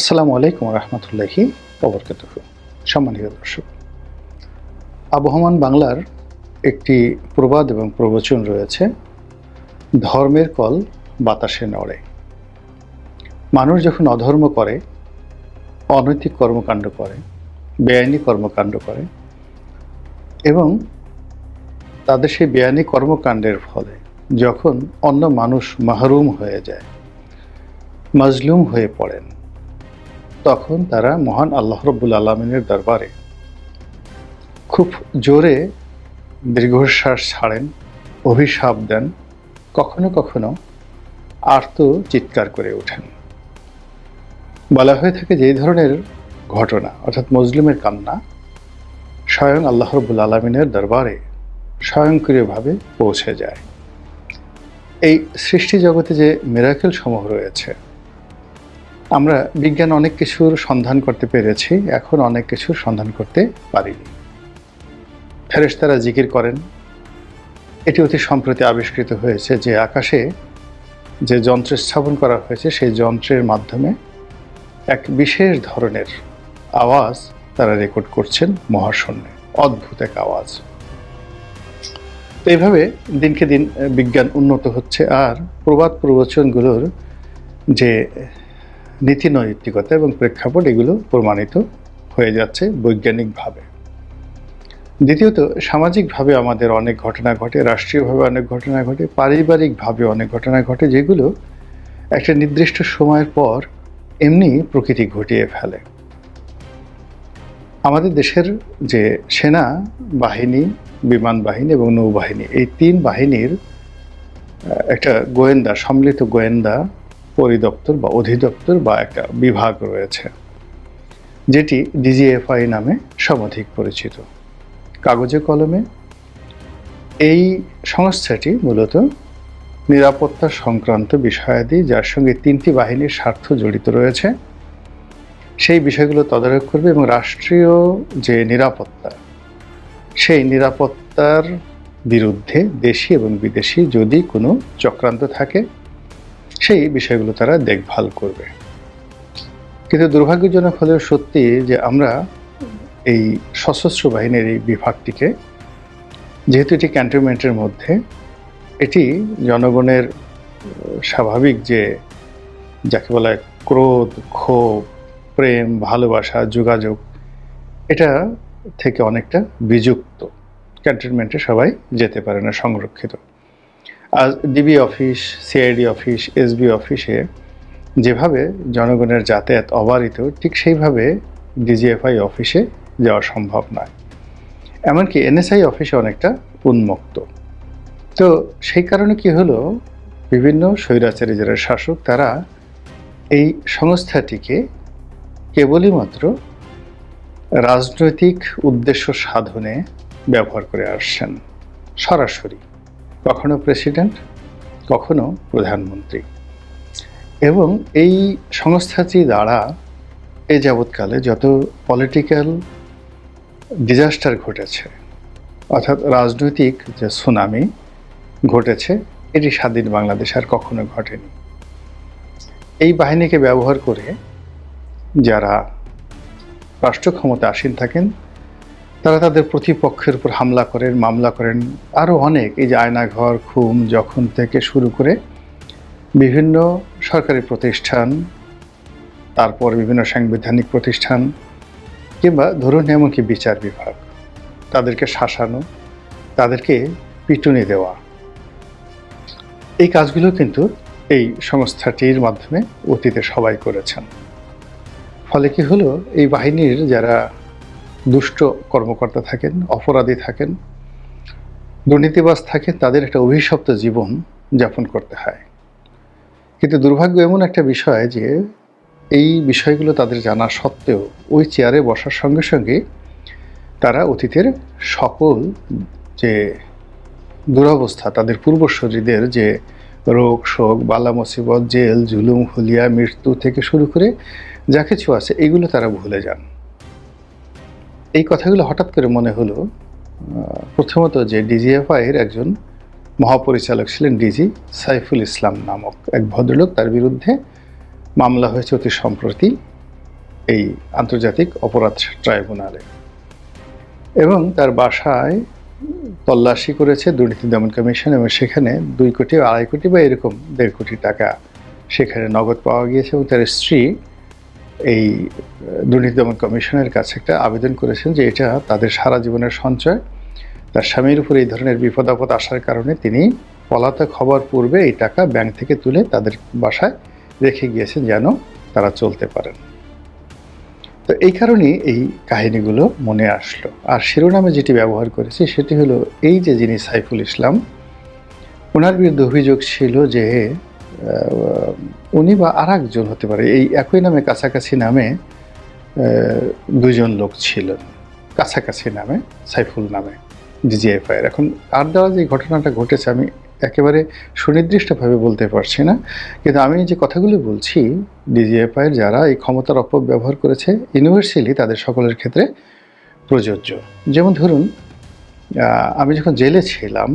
আসসালামু আলাইকুম রহমতুল্লাহি অবরকাত সম্মানিত দর্শক আবহমান বাংলার একটি প্রবাদ এবং প্রবচন রয়েছে, ধর্মের কল বাতাসে নড়ে। মানুষ যখন অধর্ম করে, অনৈতিক কর্মকাণ্ড করে, বেআইনি কর্মকাণ্ড করে এবং তাদের সেই বেআইনি কর্মকাণ্ডের ফলে যখন অন্য মানুষ মাহরুম হয়ে যায়, মাজলুম হয়ে পড়েন তখন তারা মহান আল্লাহ রব্বুল আলমিনের দরবারে খুব জোরে দীর্ঘশ্বাস ছাড়েন, অভিশাপ দেন, কখনো কখনো আর্ত চিৎকার করে ওঠেন। বলা হয়ে থাকে যে ধরনের ঘটনা, অর্থাৎ মজলুমের কান্না, স্বয়ং আল্লাহ রব্বুল আলমিনের দরবারে স্বয়ংক্রিয়ভাবে পৌঁছে যায়। এই সৃষ্টি জগতে যে মেরাকেল সমূহ রয়েছে আমরা বিজ্ঞান অনেক কিছুর সন্ধান করতে পেরেছি, এখন অনেক কিছুর সন্ধান করতে পারিনি ফেরেশতারা জিকির করেন। এটি অতি সম্প্রতি আবিষ্কৃত হয়েছে যে আকাশে যে যন্ত্র স্থাপন করা হয়েছে, সেই যন্ত্রের মাধ্যমে এক বিশেষ ধরনের আওয়াজ তারা রেকর্ড করছেন মহাশূন্যে। অদ্ভুত এক আওয়াজ। এইভাবে দিনকে দিন বিজ্ঞান উন্নত হচ্ছে, আর প্রবাদ প্রবচনগুলোর যে নীতি নৈতিকতা এবং প্রেক্ষাপট এগুলো প্রমাণিত হয়ে যাচ্ছে বৈজ্ঞানিকভাবে। দ্বিতীয়ত, সামাজিকভাবে আমাদের অনেক ঘটনা ঘটে, রাষ্ট্রীয়ভাবে অনেক ঘটনা ঘটে, পারিবারিকভাবে অনেক ঘটনা ঘটে, যেগুলো একটা নির্দিষ্ট সময়ের পর এমনি প্রকৃতি ঘটিয়ে ফেলে। আমাদের দেশের যে সেনা, বাহিনী, বিমান বাহিনী এবং নৌবাহিনী, এই তিন বাহিনীর একটা গোয়েন্দা, সম্মিলিত গোয়েন্দা পরিদপ্তর বা অধিদপ্তর বা একটা বিভাগ রয়েছে, যেটি ডিজিএফআই নামে সমধিক পরিচিত। কাগজে কলমে এই সংস্থাটি মূলত নিরাপত্তা সংক্রান্ত বিষয়াদি, যার সঙ্গে তিনটি বাহিনীর স্বার্থ জড়িত রয়েছে। সেই বিষয়গুলো তদারক করবে এবং রাষ্ট্রীয় যে নিরাপত্তা, সেই নিরাপত্তার বিরুদ্ধে দেশি এবং বিদেশি যদি কোনো চক্রান্ত থাকে সেই বিষয়গুলো তারা দেখভাল করবে। কিন্তু দুর্ভাগ্যজনক হলেও সত্যি যে আমরা এই সশস্ত্র বাহিনীর এই বিভাগটিকে, যেহেতু এটি ক্যান্টনমেন্টের মধ্যে, এটি জনগণের স্বাভাবিক যে যাকে বলা হয় ক্রোধ, ক্ষোভ, প্রেম, ভালোবাসা, যোগাযোগ, এটা থেকে অনেকটা বিযুক্ত। ক্যান্টনমেন্টে সবাই যেতে পারে না সংরক্ষিত। DB office CID office SB অফিসে যেভাবে জনগণের যাতায়াত অবারিত, ঠিক সেইভাবে ডিজিএফআই অফিসে যাওয়া সম্ভব নয়। এমনকি এনএসআই অফিসে অনেকটা উন্মুক্ত। তো সেই কারণে কি হলো, বিভিন্ন স্বৈরাচারী যারা শাসক, তারা এই সংস্থাটিকে কেবলই মাত্র রাজনৈতিক উদ্দেশ্য সাধনে ব্যবহার করে আসছেন। সরাসরি। কখনো প্রেসিডেন্ট, কখনো প্রধানমন্ত্রী। এবং এই সংস্থাটি দ্বারা এ যাবৎকালে যত পলিটিক্যাল ডিজাস্টার ঘটেছে, অর্থাৎ রাজনৈতিক যে সুনামি ঘটেছে, এটি স্বাধীন বাংলাদেশ আর কখনো ঘটেনি। এই বাহিনীকে ব্যবহার করে যারা রাষ্ট্র ক্ষমতা আসীন থাকেন তারা তাদের প্রতিপক্ষের উপর হামলা করেন, মামলা করেন। আরও অনেক, এই যে আয়নাঘর খুম যখন থেকে শুরু করে বিভিন্ন সরকারি প্রতিষ্ঠান, তারপর বিভিন্ন সাংবিধানিক প্রতিষ্ঠান, কিংবা ধরুন এমনকি বিচার বিভাগ, তাদেরকে শাসানো, তাদেরকে পিটুনি দেওয়া। এই কাজগুলো কিন্তু এই সংস্থাটির মাধ্যমে অতীতে সবাই করেছেন। ফলে কি হলো? এই বাহিনীর যারা দুষ্ট কর্মকর্তা থাকেন, অপরাধী থাকেন, দুর্নীতিবাজ থাকেন, তাদের একটা অভিশপ্ত জীবন যাপন করতে হয়। কিন্তু দুর্ভাগ্য এমন একটা বিষয় যে এই বিষয়গুলো তাদের জানা সত্ত্বেও ওই চেয়ারে বসার সঙ্গে সঙ্গে তারা অতীতের সকল যে দুরবস্থা, তাদের পূর্বশরীদের যে রোগ, শোক, বালা মুসিবত, জেল, জুলুম, হুলিয়া, মৃত্যু থেকে শুরু করে যা কিছু আছে, এগুলো তারা ভুলে যান। এই কথাগুলো হঠাৎ করে মনে হলো প্রথমত যে ডিজিএফআইয়ের একজন মহাপরিচালক ছিলেন ডিজি সাইফুল ইসলাম নামক এক ভদ্রলোক, তার বিরুদ্ধে মামলা হয়েছে অতি সম্প্রতি এই আন্তর্জাতিক অপরাধ ট্রাইব্যুনালে। এবং তার বাসায় তল্লাশি করেছে দুর্নীতি দমন কমিশন এবং সেখানে দুই কোটি, আড়াই কোটি বা এরকম দেড় কোটি টাকা সেখানে নগদ পাওয়া গিয়েছে এবং তার স্ত্রী এই দুর্নীতি দমন কমিশনের কাছে একটা আবেদন করেছেন যে এটা তাদের সারা জীবনের সঞ্চয়। তার স্বামীর উপর এই ধরনের বিপদ আপদ আসার কারণে তিনি পলাতক হবার পূর্বে এই টাকা ব্যাংক থেকে তুলে তাদের বাসায় রেখে গিয়েছেন যেন তারা চলতে পারেন। তো এই কারণেই এই কাহিনীগুলো মনে আসলো। আর শিরোনামে যেটি ব্যবহার করেছি সেটি হলো এই যে যিনি সাইফুল ইসলাম ওনার বিরুদ্ধে অভিযোগ ছিল যে উনি বা আর একজন হতে পারে, এই একই নামে কাছাকাছি নামে দুজন লোক ছিলেন, কাছাকাছি নামে, সাইফুল নামে, ডিজিএফআইয়ের। এখন আর দ্বারা যে ঘটনাটা ঘটেছে আমি একেবারে সুনির্দিষ্টভাবে বলতে পারছি না, কিন্তু আমি যে কথাগুলি বলছি, ডিজিএফআইয়ের যারা এই ক্ষমতার অপব্যবহার করেছে ইউনিভার্সালি তাদের সকলের ক্ষেত্রে প্রযোজ্য। যেমন ধরুন আমি যখন জেলে ছিলাম,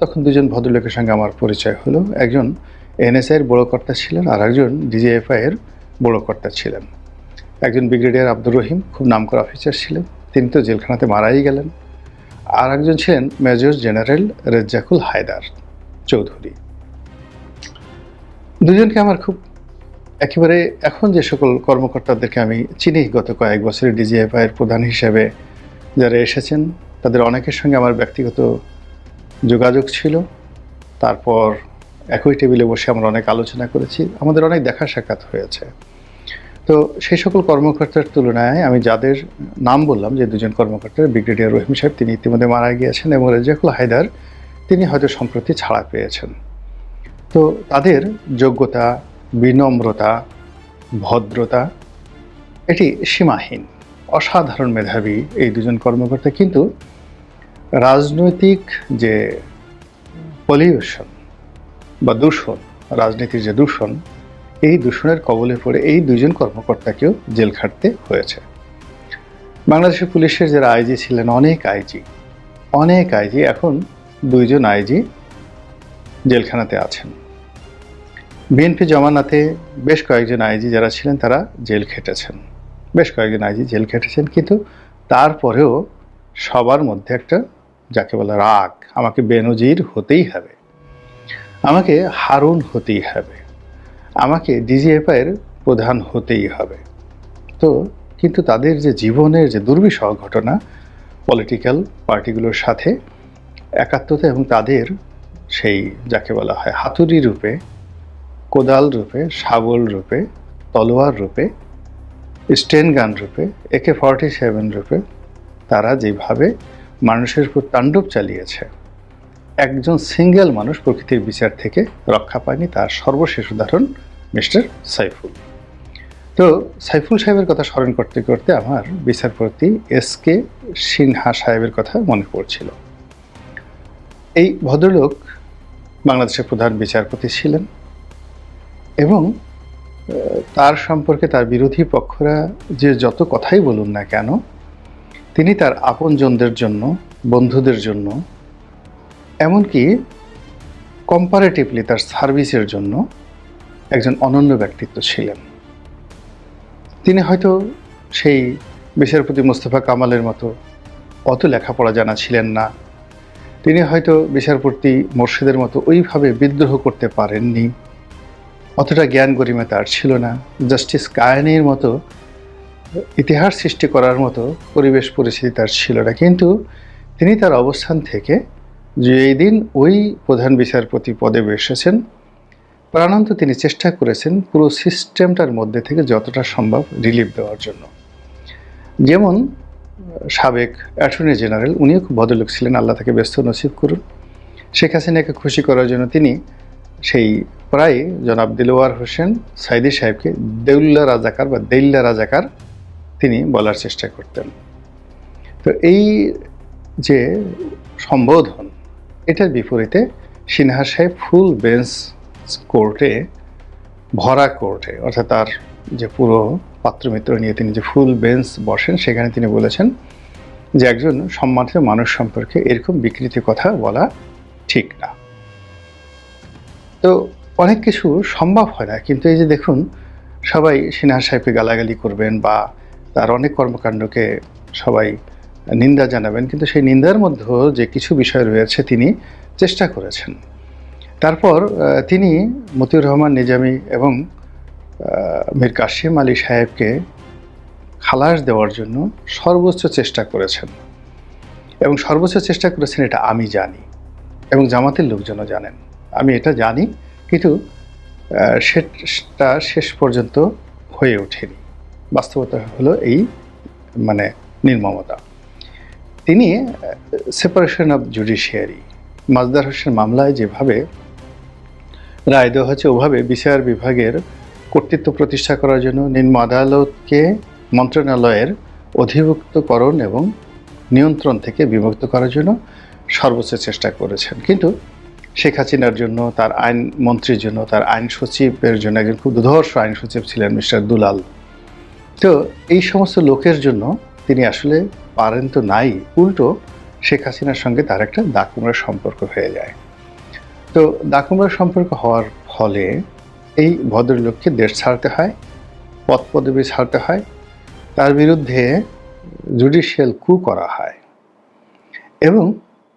তখন দুজন ভদ্রলোকের সঙ্গে আমার পরিচয় হলো। একজন এনএসআইয়ের বড় কর্তা ছিলেন আর একজন ডিজিএফআইয়ের বড় কর্তা ছিলেন। একজন ব্রিগেডিয়ার আব্দুর রহিম, খুব নামকরা অফিসার ছিলেন। তিনি তো জেলখানাতে মারাই গেলেন। আর একজন ছিলেন মেজর জেনারেল রেজ্জাকুল হায়দার চৌধুরী। দুজনকে আমার খুব একেবারে এখন যে সকল কর্মকর্তাদেরকে আমি চিনি, গত কয়েক বছরের ডিজিএফআইয়ের প্রধান হিসেবে যারা এসেছেন, তাদের অনেকের সঙ্গে আমার ব্যক্তিগত যোগাযোগ ছিল। তারপর একই টেবিলে বসে আমরা অনেক আলোচনা করেছি, আমাদের অনেক দেখা সাক্ষাৎ হয়েছে। তো সেই সকল কর্মকর্তার তুলনায় আমি যাদের নাম বললাম, যে দুজন কর্মকর্তা, ব্রিগেডিয়ার রহিম সাহেব, তিনি ইতিমধ্যে মারা গিয়েছেন, এবং রেজাকুল হায়দার, তিনি হয়তো সম্প্রতি ছাড়া পেয়েছেন। তো তাদের যোগ্যতা, বিনম্রতা, ভদ্রতা, এটি সীমাহীন, অসাধারণ মেধাবী এই দুজন কর্মকর্তা। কিন্তু রাজনৈতিক যে পলিউশন বা দূষণ, রাজনীতির যে দূষণ, এই দূষণের কবলে পড়ে এই দুজন কর্মকর্তাকেও জেল খাটতে হয়েছে। বাংলাদেশের পুলিশের যারা আইজি ছিলেন, অনেক আইজি অনেক আইজি, এখন দুইজন আইজি জেলখানাতে আছেন। বিএনপি জমানাতে বেশ কয়েকজন আইজি যারা ছিলেন, তারা জেল খেটেছেন। বেশ কয়েকজন আইজি জেল খেটেছেন, কিন্তু তারপরেও সবার মধ্যে একটা, যাকে বলে রাগ, আমাকে বেনজির হতেই হবে। আমাকে হারুন হতেই হবে। আমাকে ডিজিএফআইয়ের প্রধান হতেই হবে। তো, কিন্তু তাদের যে জীবনের যে দুর্বিষহ ঘটনা পলিটিক্যাল পার্টিগুলোর সাথে একাত্মতা এবং তাদের সেই, যাকে বলা হয় হাতুড়ি রূপে, কোদাল রূপে, শাবল রূপে, তলোয়ার রূপে, স্টেন গান রূপে, একে ফর্টি সেভেন রূপে, তারা যেভাবে মানুষের উপর তাণ্ডব চালিয়েছে একজন সিঙ্গেল মানুষ প্রকৃতির বিচার থেকে রক্ষা পায়নি তার সর্বশেষ উদাহরণ মিস্টার সাইফুল। তো সাইফুল সাহেবের কথা স্মরণ করতে করতে আমার বিচারপতি এস কে সিনহা সাহেবের কথা মনে পড়ছিল। এই ভদ্রলোক বাংলাদেশের প্রধান বিচারপতি ছিলেন এবং তার সম্পর্কে তার বিরোধী পক্ষরা যে যত কথাই বলুন না কেন, তিনি তার আপনজনদের জন্য, বন্ধুদের জন্য এমনকি কম্পারেটিভলি তার সার্ভিসের জন্য একজন অনন্য ব্যক্তিত্ব ছিলেন। তিনি হয়তো সেই বিচারপতি মোস্তফা কামালের মতো অত লেখাপড়া জানা ছিলেন না। তিনি হয়তো বিচারপতি মোর্শেদের মতো ওইভাবে বিদ্রোহ করতে পারেননি। অতটা জ্ঞান গরিমা তার ছিল না। জাস্টিস কায়ানির মতো ইতিহাস সৃষ্টি করার মতো পরিবেশ পরিস্থিতি তার ছিল না। কিন্তু তিনি তার অবস্থান থেকে যে এই দিন ওই প্রধান বিচারপতি পদে বসেছেন। প্রাণান্ত তিনি চেষ্টা করেছেন পুরো সিস্টেমটার মধ্যে থেকে যতটা সম্ভব রিলিফ দেওয়ার জন্য। যেমন সাবেক অ্যাটর্নি জেনারেল, উনিও খুব ভদ্রলোক ছিলেন, আল্লাহ তাকে ব্যস্ত নসিব করুন। শেখ হাসিনাকে খুশি করার জন্য তিনি সেই প্রায় জনাব দিলওয়ার হোসেন সাইদি সাহেবকে দেউল্লা রাজাকার বা দেইল্লা রাজাকার তিনি বলার চেষ্টা করতেন। তো এই যে সম্বোধন এটার বিপরীতে সিনহা সাহেব ফুল বেঞ্চ কোর্টে ভরা কোর্টে অর্থাৎ তার যে পুরো পাত্রমিত্র নিয়ে তিনি যে ফুল বেঞ্চ বসেন, সেখানে তিনি বলেছেন যে একজন সম্মানিত মানুষ সম্পর্কে এরকম বিকৃতি কথা বলা ঠিক না। তো অনেক কিছু সম্ভব হয় না, কিন্তু এই যে দেখুন, সবাই সিনহা সাহেবকে গালাগালি করবেন বা তার অনেক কর্মকাণ্ডকে সবাই নিন্দা জানাবেন, কিন্তু সেই নিন্দার মধ্যেও যে কিছু বিষয় রয়েছে তিনি চেষ্টা করেছেন। তারপর তিনি মতিউর রহমান, নিজামী এবং মীর কাশিম আলী সাহেবকে খালাস দেওয়ার জন্য সর্বোচ্চ চেষ্টা করেছেন। এবং সর্বোচ্চ চেষ্টা করেছেন এটা আমি জানি এবং জামাতের লোকজনও জানেন। আমি এটা জানি, কিন্তু সেটা শেষ পর্যন্ত হয়ে ওঠেনি। বাস্তবতা হলো এই মানে নির্মমতা। তিনি separation of judiciary Masdar Hossain মামলায় যেভাবে রায় দেওয়া হয়েছে, ওভাবে বিচার বিভাগের কর্তৃত্ব প্রতিষ্ঠা করার জন্য নিম্ন আদালতকে মন্ত্রণালয়ের অধিভুক্তকরণ এবং নিয়ন্ত্রণ থেকে বিমুক্ত করার জন্য সর্বোচ্চ চেষ্টা করেছেন। কিন্তু শেখ হাসিনার জন্য, তার আইন মন্ত্রীর জন্য, তার আইন সচিবের জন্য একজন খুব দুধর্ষ আইন সচিব ছিলেন মিস্টার দুলাল। তো এই সমস্ত লোকের জন্য তিনি আসলে পারেন তো নাই, উল্টো শেখ হাসিনার সঙ্গে তার একটা দাকুমরার সম্পর্ক হয়ে যায়। তো দাকুমরার সম্পর্ক হওয়ার ফলে এই ভদ্রলোককে দেশ ছাড়তে হয় পদ পদবি ছাড়তে হয়, তার বিরুদ্ধে জুডিশিয়াল কু করা হয় এবং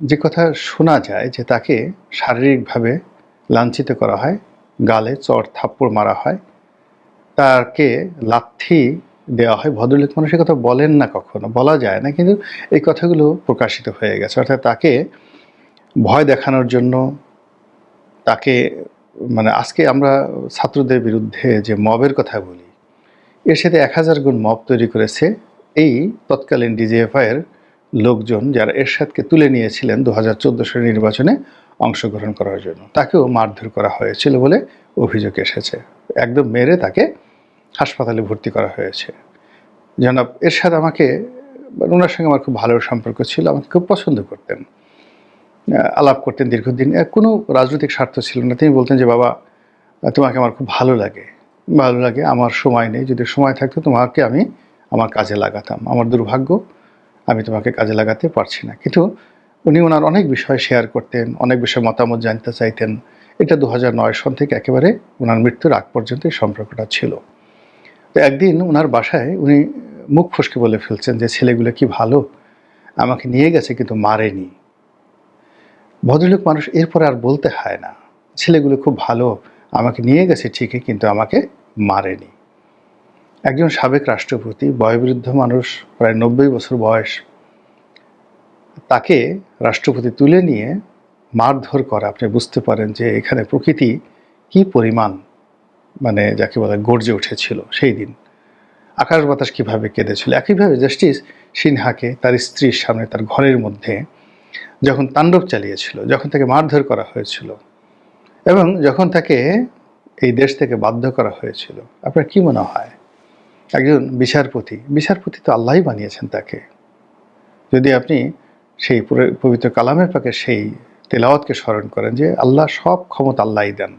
যে কথা শোনা যায় যে তাকে শারীরিকভাবে লাঞ্ছিত করা হয়, গালে চর থাপ্পড় মারা হয় তাকে লাথি দেওয়া হয়, ভদ্রলোক মানুষের কথা বলেন না কখনো, বলা যায় না, কিন্তু এই কথাগুলো প্রকাশিত হয়ে গেছে। অর্থাৎ তাকে ভয় দেখানোর জন্য, তাকে মানে আজকে আমরা ছাত্রদের বিরুদ্ধে যে মবের কথা বলি, এর সাথে এক হাজার গুণ মব তৈরি করেছে এই তৎকালীন ডিজিএফআইয়ের লোকজন যারা এরশাদকে তুলে নিয়েছিলেন দু হাজার চোদ্দ সালের নির্বাচনে অংশগ্রহণ করার জন্য। তাকেও মারধর করা হয়েছিল বলে অভিযোগ এসেছে। একদম মেরে তাকে হাসপাতালে ভর্তি করা হয়েছে। জনাব এরশাদ আমাকে, ওনার সঙ্গে আমার খুব ভালো সম্পর্ক ছিল, আমাকে খুব পছন্দ করতেন। আলাপ করতেন দীর্ঘদিন। কোনো রাজনৈতিক স্বার্থ ছিল না। তিনি বলতেন যে, বাবা, তোমাকে আমার খুব ভালো লাগে। ভালো লাগে, আমার সময় নেই। যদি সময় থাকতো, তোমাকে আমি আমার কাজে লাগাতাম। আমার দুর্ভাগ্য, আমি তোমাকে কাজে লাগাতে পারছি না। কিন্তু উনি ওনার অনেক বিষয় শেয়ার করতেন, অনেক বিষয় মতামত জানতে চাইতেন। এটা দু নয় সন থেকে একেবারে ওনার মৃত্যুর আগ পর্যন্ত এই সম্পর্কটা ছিল। তো একদিন ওনার বাসায় উনি মুখ ফসকে বলে ফেলছেন যে, ছেলেগুলো কি ভালো? আমাকে নিয়ে গেছে কিন্তু মারেনি। ভদ্রলোক মানুষ এরপরে আর বলতে হয় না, ছেলেগুলো খুব ভালো, আমাকে নিয়ে গেছে ঠিকই কিন্তু আমাকে মারেনি। একজন সাবেক রাষ্ট্রপতি, বয়োবৃদ্ধ মানুষ, প্রায় নব্বই বছর বয়স, তাকে রাষ্ট্রপতি তুলে নিয়ে মারধর করা, আপনি বুঝতে পারেন যে এখানে প্রকৃতি কি পরিমাণ মানে যাকে বলে গর্জে উঠেছিল সেই দিন। আকাশ বাতাস কীভাবে কেঁদেছিল? একইভাবে জাস্টিস সিনহাকে তার স্ত্রীর সামনে তার ঘরের মধ্যে যখন তাণ্ডব চালিয়েছিল, যখন তাকে মারধর করা হয়েছিল এবং যখন তাকে এই দেশ থেকে বাধ্য করা হয়েছিল, আপনার কি মনে হয়? একজন বিচারপতি বিচারপতি তো আল্লাহই বানিয়েছেন তাকে। যদি আপনি সেই পবিত্র কালামের পাকে সেই তেলাওয়াতকে স্মরণ করেন যে আল্লাহ সব ক্ষমতা আল্লাহই দেন।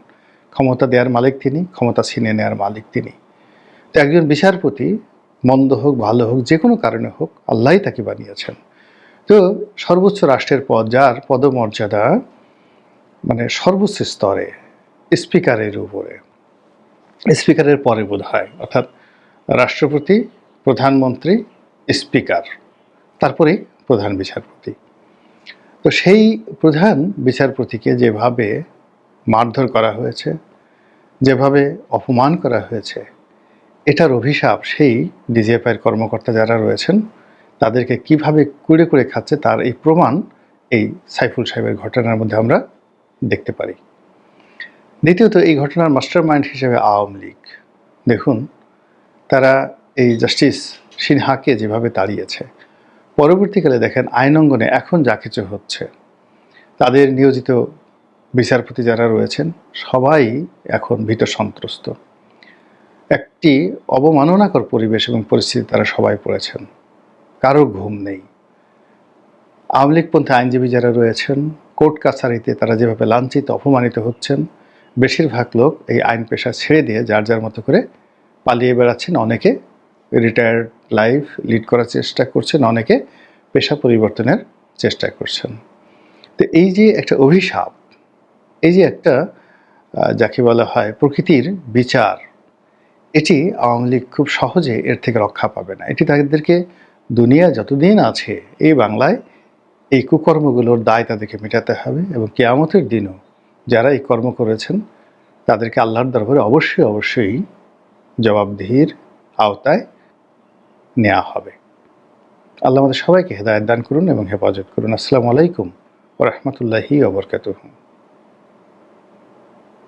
ক্ষমতা দেওয়ার মালিক তিনি, ক্ষমতা ছিনে নেওয়ার মালিক তিনি। তো একজন বিচারপতি মন্দ হোক, ভালো হোক, যে কোনো কারণে হোক আল্লাহই তাকে বানিয়েছেন। তো সর্বোচ্চ রাষ্ট্রের পদ, যার পদমর্যাদা মানে সর্বোচ্চ স্তরে, স্পিকারের উপরে। স্পিকারের পরে বোধ হয় অর্থাৎ রাষ্ট্রপতি, প্রধানমন্ত্রী, স্পিকার, তারপরে প্রধান বিচারপতি। তো সেই প্রধান বিচারপতিকে যেভাবে মারধর করা হয়েছে, যেভাবে অপমান করা হয়েছে, এটার অভিশাপ সেই ডিজিএফআইয়ের কর্মকর্তা যারা রয়েছেন, তাদেরকে কীভাবে কুড়ে কুড়ে খাচ্ছে তার এই প্রমাণ এই সাইফুল সাহেবের ঘটনার মধ্যে আমরা দেখতে পারি। দ্বিতীয়ত, এই ঘটনার মাস্টার মাইন্ড হিসেবে আওয়ামী লীগ। দেখুন, তারা এই জাস্টিস সিনহাকে যেভাবে তাড়িয়েছে, পরবর্তীকালে দেখেন আইন অঙ্গনে এখন যা কিছু হচ্ছে, তাদের নিয়োজিত বিচারপতি যারা রয়েছেন, সবাই এখন ভীত সন্ত্রস্ত। একটি অবমাননাকর পরিবেশ এবং পরিস্থিতি তারা সবাই পড়েছেন। কারও ঘুম নেই। আওয়ামী লীগপন্থী আইনজীবী যারা রয়েছেন, কোর্ট কাছারিতে তারা যেভাবে লাঞ্ছিত, অপমানিত হচ্ছেন, বেশিরভাগ লোক এই আইন পেশা ছেড়ে দিয়ে যার যার মতো করে পালিয়ে বেড়াচ্ছেন। অনেকে রিটায়ার্ড লাইফ লিড করার চেষ্টা করছেন, অনেকে পেশা পরিবর্তনের চেষ্টা করছেন। তো এই যে একটা অভিশাপ এই যে একটা যাকে বলা হয় প্রকৃতির বিচার, এটি আওয়ামী লীগ খুব সহজে এর থেকে রক্ষা পাবে না। এটি তাদেরকে দুনিয়া যতদিন আছে, এই বাংলায় এই কুকর্মগুলোর দায় তাদেরকে মেটাতে হবে এবং কেয়ামতের দিনও যারা এই কর্ম করেছেন, তাদেরকে আল্লাহর দরবারে অবশ্যই অবশ্যই জবাবদিহির আওতায় নেওয়া হবে। আল্লাহ আমাদের সবাইকে হেদায়ত দান করুন এবং হেফাজত করুন। আসসালামু আলাইকুম ও রহমতুল্লাহি ওবরকাতুহ